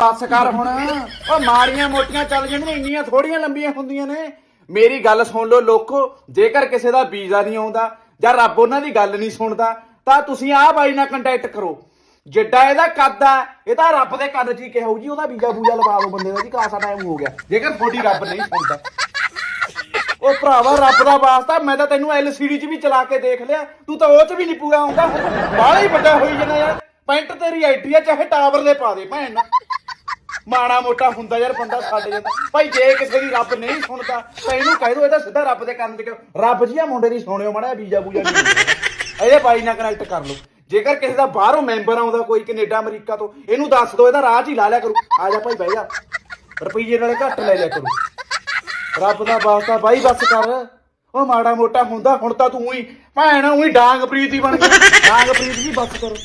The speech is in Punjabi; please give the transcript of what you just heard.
ਬੱਸ ਕਰ ਹੁਣ। ਉਹ ਮਾੜੀਆਂ ਮੋਟੀਆਂ ਚੱਲ ਜਾਂਦੀਆਂ, ਇੰਨੀਆਂ ਥੋੜੀਆਂ ਲੰਬੀਆਂ ਹੁੰਦੀਆਂ ਨੇ। ਮੇਰੀ ਗੱਲ ਸੁਣ ਲਓ ਲੋਕੋ, ਜੇਕਰ ਕਿਸੇ ਦਾ ਵੀਜ਼ਾ ਨਹੀਂ ਆਉਂਦਾ ਜਾਂ ਰੱਬ ਉਹਨਾਂ ਦੀ ਗੱਲ ਨਹੀਂ ਸੁਣਦਾ, ਤਾਂ ਤੁਸੀਂ ਆਹ ਬਾਈ ਨਾਲ ਕੰਟੈਕਟ ਕਰੋ। ਜਿੱਡਾ ਇਹਦਾ ਕੱਦ ਆ, ਇਹ ਤਾਂ ਰੱਬ ਦੇ ਕੱਦ 'ਚ ਹੀ ਕਿਹਾ ਹੋਊ ਜੀ, ਉਹਦਾ ਵੀਜ਼ਾ ਬੂਜਾ ਲਵਾ ਦਿਓ ਬੰਦੇ ਦਾ ਜੀ ਕਾਸਾ ਟਾਈਮ ਹੋ ਗਿਆ। ਜੇਕਰ ਤੁਹਾਡੀ ਰੱਬ ਨਹੀਂ ਸੁਣਦਾ। ਉਹ ਭਰਾਵਾ, ਰੱਬ ਦਾ ਵਾਸਤਾ, ਮੈਂ ਤਾਂ ਤੈਨੂੰ LCD 'ਚ ਵੀ ਚਲਾ ਕੇ ਦੇਖ ਲਿਆ। ਤੂੰ ਤਾਂ ਉਹ 'ਚ ਵੀ ਨਹੀਂ ਪੂਰਾ ਆਉਂਦਾ। ਬਾਹਲਾ ਹੀ ਵੱਡਾ ਹੋਈ ਜਨਾ ਯਾਰ। ਪੈਂਟ ਤੇਰੀ ਆਈਟੀ ਆ, ਚਾਹੇ ਟਾਵਰ ਦੇ ਪਾ ਦੇ ਭੈਣ ਨਾ ਮਾੜਾ ਮੋਟਾ ਹੁੰਦਾ ਯਾਰ ਬੰਦਾ ਛੱਡ ਜਾਂਦਾ। ਭਾਈ ਜੇ ਕਿਸੇ ਦੀ ਰੱਬ ਨਹੀਂ ਸੁਣਦਾ, ਤਾਂ ਇਹਨੂੰ ਕਹਿ ਦੋ ਇਹਦਾ ਸਿੱਧਾ ਰੱਬ ਦੇ ਕੰਨ ਤੇ ਕਰੋ। ਰੱਬ ਜੀ ਆ ਮੁੰਡੇ ਦੀ ਸੁਣਿਓ ਮਾੜਾ ਵੀਜ਼ਾ ਬੂਜਾ ਨਹੀਂ ਹੁੰਦਾ। ਇਹਦੇ ਬਾਈ ਨਾਲ ਕਨੈਕਟ ਕਰ ਲਓ। ਜੇਕਰ ਕਿਸੇ ਦਾ ਬਾਹਰੋਂ ਮੈਂਬਰ ਆਉਂਦਾ, ਕੋਈ ਕੈਨੇਡਾ, ਅਮਰੀਕਾ ਤੋਂ, ਇਹਨੂੰ ਦੱਸ ਦਿਓ ਇਹਦਾ ਰਾਹ 'ਚ ਹੀ ਲਾ ਲਿਆ ਕਰੋ। ਆ ਜਾ ਭਾਈ, ਬਹਿ ਜਾ। ਰੁਪਈਏ ਨਾਲੇ ਘੱਟ ਲੈ ਲਿਆ ਕਰੋ। ਰੱਬ ਦਾ ਵਾਸਤਾ ਬਾਈ, ਬਸ ਕਰ। ਉਹ ਮਾੜਾ ਮੋਟਾ ਹੁੰਦਾ, ਹੁਣ ਤਾਂ ਤੂੰ ਹੀ, ਭੈਣ, ਉਹੀ ਡਾਂਗ ਪ੍ਰੀਤ ਹੀ ਬਣ ਗਿਆ। ਡਾਂਗ ਪ੍ਰੀਤ ਜੀ, ਬੱਸ ਕਰੋ।